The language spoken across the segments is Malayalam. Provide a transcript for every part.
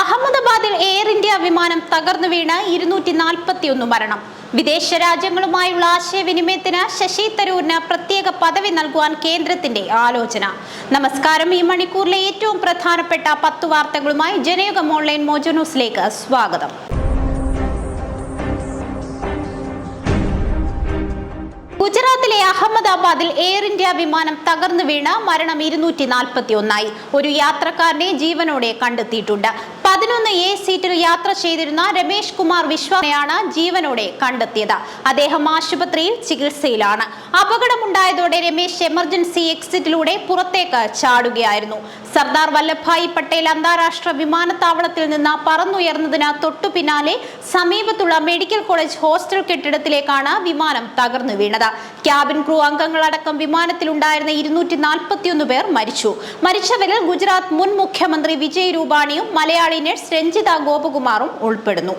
അഹമ്മദാബാദിൽ എയർ ഇന്ത്യ വിമാനം തകർന്നു വീണ് ഇരുന്നൂറ്റി നാൽപ്പത്തിയൊന്ന് മരണം. വിദേശ രാജ്യങ്ങളുമായുള്ള ആശയവിനിമയത്തിന് ശശി തരൂരിന് പ്രത്യേക പദവി നൽകുവാൻ കേന്ദ്രത്തിന്റെ ആലോചന. നമസ്കാരം ഈ മണിക്കൂറിലെ ഏറ്റവും പ്രധാനപ്പെട്ട പത്ത് വാർത്തകളുമായി ജനയുഗം ഓൺലൈൻ മോജോ ന്യൂസിലേക്ക് സ്വാഗതം. ഗുജറാത്തിലെ അഹമ്മദാബാദിൽ എയർ ഇന്ത്യ വിമാനം തകർന്നു വീണ് മരണം ഇരുന്നൂറ്റി നാൽപ്പത്തി ഒന്നായി ഒരു യാത്രക്കാരനെ ജീവനോടെ കണ്ടെത്തിയിട്ടുണ്ട്. പതിനൊന്ന് എ സീറ്റിൽ യാത്ര ചെയ്തിരുന്ന രമേശ് കുമാർ വിശ്വാസയാണ് ജീവനോടെ കണ്ടെത്തിയത്. അദ്ദേഹം ആശുപത്രിയിൽ ചികിത്സയിലാണ്. അപകടമുണ്ടായതോടെ രമേശ് എമർജൻസി എക്സിറ്റിലൂടെ പുറത്തേക്ക് ചാടുകയായിരുന്നു. സർദാർ വല്ലഭായ് പട്ടേൽ അന്താരാഷ്ട്ര വിമാനത്താവളത്തിൽ നിന്ന് പറന്നുയർന്നതിന് തൊട്ടു പിന്നാലെ സമീപത്തുള്ള മെഡിക്കൽ കോളേജ് ഹോസ്റ്റൽ കെട്ടിടത്തിലേക്കാണ് വിമാനം തകർന്നു വീണത്. ക്യാബിൻ ക്രൂ അംഗങ്ങളടക്കം വിമാനത്തിലുണ്ടായിരുന്ന ഇരുന്നൂറ്റി നാൽപ്പത്തിയൊന്ന് പേർ മരിച്ചു. മരിച്ചവരിൽ ഗുജറാത്ത് മുൻ മുഖ്യമന്ത്രി വിജയ് രൂപാണിയും മലയാളി നഴ്സ് രഞ്ജിത ഗോപകുമാറും ഉൾപ്പെടുന്നു.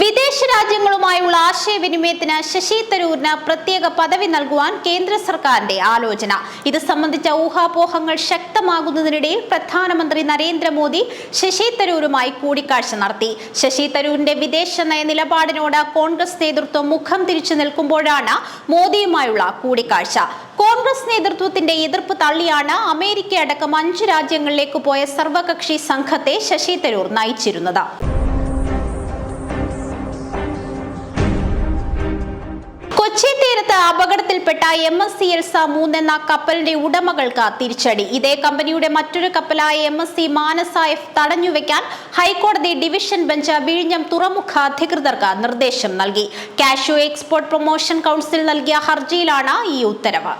വിദേശ രാജ്യങ്ങളുമായുള്ള ആശയവിനിമയത്തിന് ശശി തരൂരിന് പ്രത്യേക പദവി നൽകുവാൻ കേന്ദ്ര സർക്കാരിന്റെ ആലോചന. ഇത് സംബന്ധിച്ച ഊഹാപോഹങ്ങൾ ശക്തമാകുന്നതിനിടയിൽ പ്രധാനമന്ത്രി നരേന്ദ്രമോദി ശശി തരൂരുമായി കൂടിക്കാഴ്ച നടത്തി. ശശി തരൂരിന്റെ വിദേശ നയ നിലപാടിനോട് കോൺഗ്രസ് നേതൃത്വം മുഖം തിരിച്ചു നിൽക്കുമ്പോഴാണ് മോദിയുമായുള്ള കൂടിക്കാഴ്ച. കോൺഗ്രസ് നേതൃത്വത്തിന്റെ എതിർപ്പ് തള്ളിയാണ് അമേരിക്ക അടക്കം അഞ്ച് രാജ്യങ്ങളിലേക്ക് പോയ സർവകക്ഷി സംഘത്തെ ശശി തരൂർ നയിച്ചിരുന്നത്. കൊച്ചി തീരത്ത് അപകടത്തിൽപ്പെട്ട എം എസ് സി എൽസ മൂന്ന് എന്ന കപ്പലിന്റെ ഉടമകൾക്ക് തിരിച്ചടി. ഇതേ കമ്പനിയുടെ മറ്റൊരു കപ്പലായ M S C Manasa F തടഞ്ഞുവെക്കാൻ ഹൈക്കോടതി ഡിവിഷൻ ബെഞ്ച് വിഴിഞ്ഞം തുറമുഖ അധികൃതർക്ക് നിർദ്ദേശം നൽകി. കാഷ്യൂ എക്സ്പോർട്ട് പ്രൊമോഷൻ കൗൺസിൽ നൽകിയ ഹർജിയിലാണ് ഈ ഉത്തരവ്.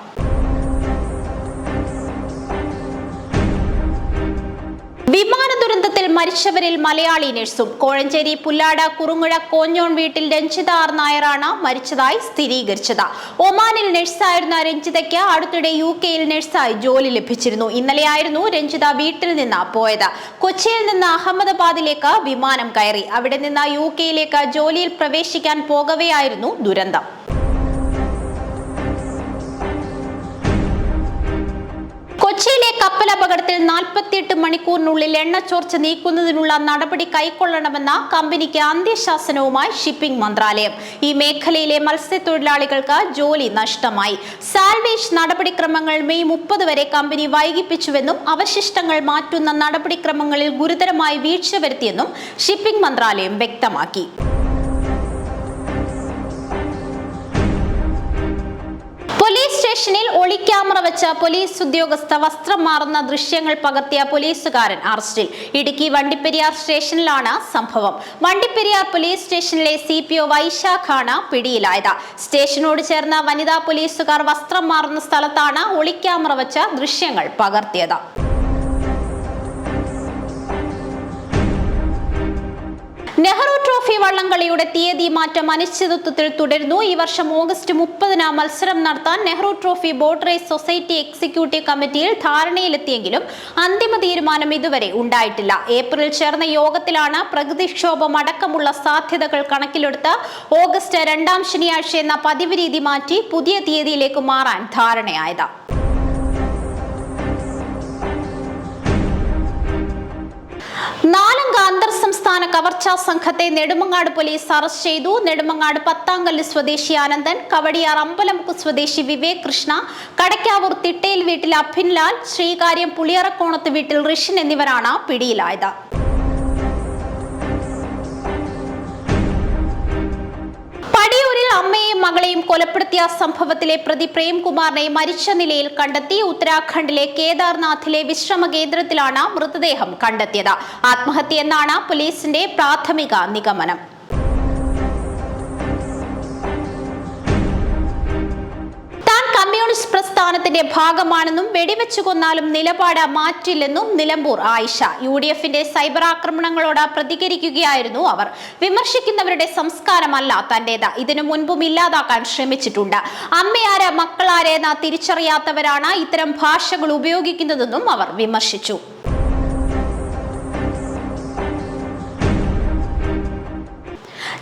വിമാന ദുരന്തത്തിൽ മരിച്ചവരിൽ മലയാളി നഴ്സും കോഴഞ്ചേരി പുല്ലാട കുറുങ്ങുഴ കോഞ്ഞോൺ വീട്ടിൽ രഞ്ജിത ആർ നായരാണ് മരിച്ചതായി സ്ഥിരീകരിച്ചത്. ഒമാനിൽ നഴ്സായിരുന്ന രഞ്ജിതയ്ക്ക് അടുത്തിടെ യു കെയിൽ നഴ്സായി ജോലി ലഭിച്ചിരുന്നു. ഇന്നലെയായിരുന്നു രഞ്ജിത വീട്ടിൽ നിന്ന് പോയത്. കൊച്ചിയിൽ നിന്ന് അഹമ്മദാബാദിലേക്ക് വിമാനം കയറി. അവിടെ നിന്ന് യു കെയിലേക്ക് ജോലിയിൽ പ്രവേശിക്കാൻ പോകവെയായിരുന്നു ദുരന്തം. അപകടത്തിൽ നാൽപ്പത്തിയെട്ട് മണിക്കൂറിനുള്ളിൽ എണ്ണ ചോർച്ച നീക്കുന്നതിനുള്ള നടപടി കൈക്കൊള്ളണമെന്ന കമ്പനിക്ക് അന്ത്യശാസനവുമായി ഷിപ്പിംഗ് മന്ത്രാലയം. ഈ മേഖലയിലെ മത്സ്യത്തൊഴിലാളികൾക്ക് ജോലി നഷ്ടമായി. സാൽവേജ് നടപടിക്രമങ്ങൾ മെയ് മുപ്പത് വരെ കമ്പനി വൈകിപ്പിച്ചുവെന്നും അവശിഷ്ടങ്ങൾ മാറ്റുന്ന നടപടിക്രമങ്ങളിൽ ഗുരുതരമായി വീഴ്ച വരുത്തിയെന്നും ഷിപ്പിംഗ് മന്ത്രാലയം വ്യക്തമാക്കി. സ്റ്റേഷനിൽ ഒളിക്യാമറ വെച്ച പോലീസ് ഉദ്യോഗസ്ഥ വസ്ത്രം മാറുന്ന ദൃശ്യങ്ങൾ പകർത്തിയ പോലീസുകാരൻ അറസ്റ്റിൽ. ഇടുക്കി വണ്ടിപ്പെരിയാർ സ്റ്റേഷനിലാണ് സംഭവം. വണ്ടിപ്പെരിയാർ പോലീസ് സ്റ്റേഷനിലെ സി പി ഒ വൈശാഖാണ് പിടിയിലായത്. സ്റ്റേഷനോട് ചേർന്ന വനിതാ പോലീസുകാർ വസ്ത്രം മാറുന്ന സ്ഥലത്താണ് ഒളിക്യാമറ വെച്ച ദൃശ്യങ്ങൾ പകർത്തിയത്. നെഹ്റു ട്രോഫി വള്ളംകളിയുടെ തീയതി മാറ്റം അനിശ്ചിതത്വത്തിൽ തുടരുന്നു. ഈ വർഷം ഓഗസ്റ്റ് മുപ്പതിന് മത്സരം നടത്താൻ Nehru trophy boat race society executive കമ്മിറ്റിയിൽ ധാരണയിലെത്തിയെങ്കിലും അന്തിമ തീരുമാനം ഇതുവരെ ഉണ്ടായിട്ടില്ല. ഏപ്രിൽ ചേർന്ന യോഗത്തിലാണ് പ്രകൃതിക്ഷോഭം അടക്കമുള്ള സാധ്യതകൾ കണക്കിലെടുത്ത് ഓഗസ്റ്റ് രണ്ടാം ശനിയാഴ്ച എന്ന പതിവ് രീതി മാറ്റി പുതിയ തീയതിയിലേക്ക് മാറാൻ ധാരണയായത്. നാലംഗ അന്തർ സംസ്ഥാന കവർച്ചാ സംഘത്തെ നെടുമങ്ങാട് പോലീസ് അറസ്റ്റ് ചെയ്തു. നെടുമങ്ങാട് പത്താങ്കല്ല് സ്വദേശി ആനന്ദൻ കവടിയാർ അമ്പലമുക്ക് സ്വദേശി വിവേക് കൃഷ്ണ കടക്കാവൂർ തിട്ടയിൽ വീട്ടിൽ അഭിൻലാൽ ശ്രീകാര്യം പുളിയറക്കോണത്ത് വീട്ടിൽ ഋഷിൻ എന്നിവരാണ് പിടിയിലായത്. അമ്മയെയും കൊലപ്പെടുത്തിയ സംഭവത്തിലെ പ്രതി പ്രേംകുമാറിനെ മരിച്ച നിലയിൽ കണ്ടെത്തി. ഉത്തരാഖണ്ഡിലെ കേദാർനാഥിലെ വിശ്രമ കേന്ദ്രത്തിലാണ് മൃതദേഹം കണ്ടെത്തിയത്. ആത്മഹത്യ എന്നാണ് പോലീസിന്റെ പ്രാഥമിക നിഗമനം. കമ്മ്യൂണിസ്റ്റ് പ്രസ്ഥാനത്തിന്റെ ഭാഗമാണെന്നും വെടിവെച്ചു കൊന്നാലും നിലപാട് മാറ്റില്ലെന്നും നിലമ്പൂർ ആയിഷ. യു ഡി എഫിന്റെ സൈബർ ആക്രമണങ്ങളോട് പ്രതികരിക്കുകയായിരുന്നു അവർ. വിമർശിക്കുന്നവരുടെ സംസ്കാരമല്ല തന്റേത്. ഇതിനു മുൻപും ഇല്ലാതാക്കാൻ ശ്രമിച്ചിട്ടുണ്ട്. അമ്മയാര് മക്കളാരെന്ന തിരിച്ചറിയാത്തവരാണ് ഇത്തരം ഭാഷകൾ ഉപയോഗിക്കുന്നതെന്നും അവർ വിമർശിച്ചു.